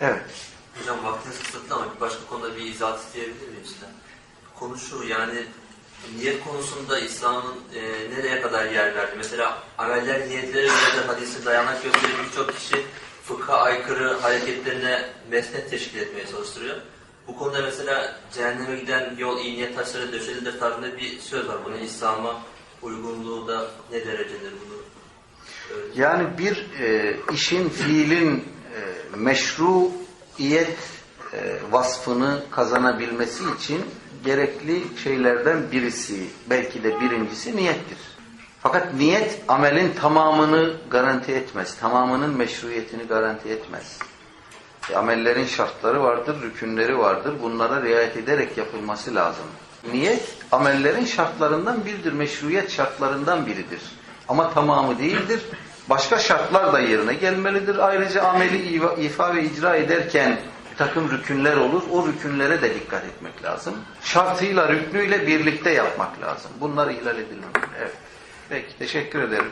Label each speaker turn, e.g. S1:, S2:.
S1: Evet.
S2: Hocam vaktiniz kısıtlı ama bir başka konuda bir izahat isteyebilir miyim sizden? Konu şu yani niyet konusunda İslam'ın e, nereye kadar yer verdi? Mesela ameller niyetleri üzerinde hadisi dayanak gösterip birçok kişi fıkha aykırı hareketlerine mesnet teşkil etmeye çalıştırıyor. Bu konuda mesela cehenneme giden yol iyi niyet taşları döşelidir tarzında bir söz var. Bunun İslam'a uygunluğu da ne derecedir bunu?
S1: Yani bir e, işin, fiilin meşruiyet e, vasfını kazanabilmesi için gerekli şeylerden birisi, belki de birincisi niyettir. Fakat niyet amelin tamamını garanti etmez. Tamamının meşruiyetini garanti etmez. E, amellerin şartları vardır, rükünleri vardır. Bunlara riayet ederek yapılması lazım. Niyet amellerin şartlarından biridir, meşruiyet şartlarından biridir. Ama tamamı değildir. Başka şartlar da yerine gelmelidir. Ayrıca ameli ifa- ve icra ederken bir takım rükünler olur. O rükünlere de dikkat etmek lazım. Şartıyla, rüknüyle birlikte yapmak lazım. Bunlar ihlal edilmemeli. Evet. Peki, teşekkür ederim.